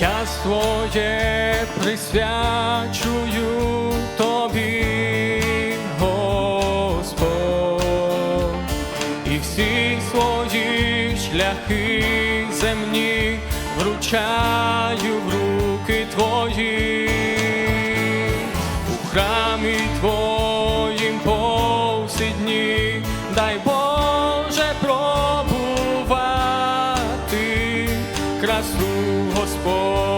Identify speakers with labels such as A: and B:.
A: Життя своє присвячую тобі, Господь, і всі свої шляхи земні вручаю в руки твої. красу Господь.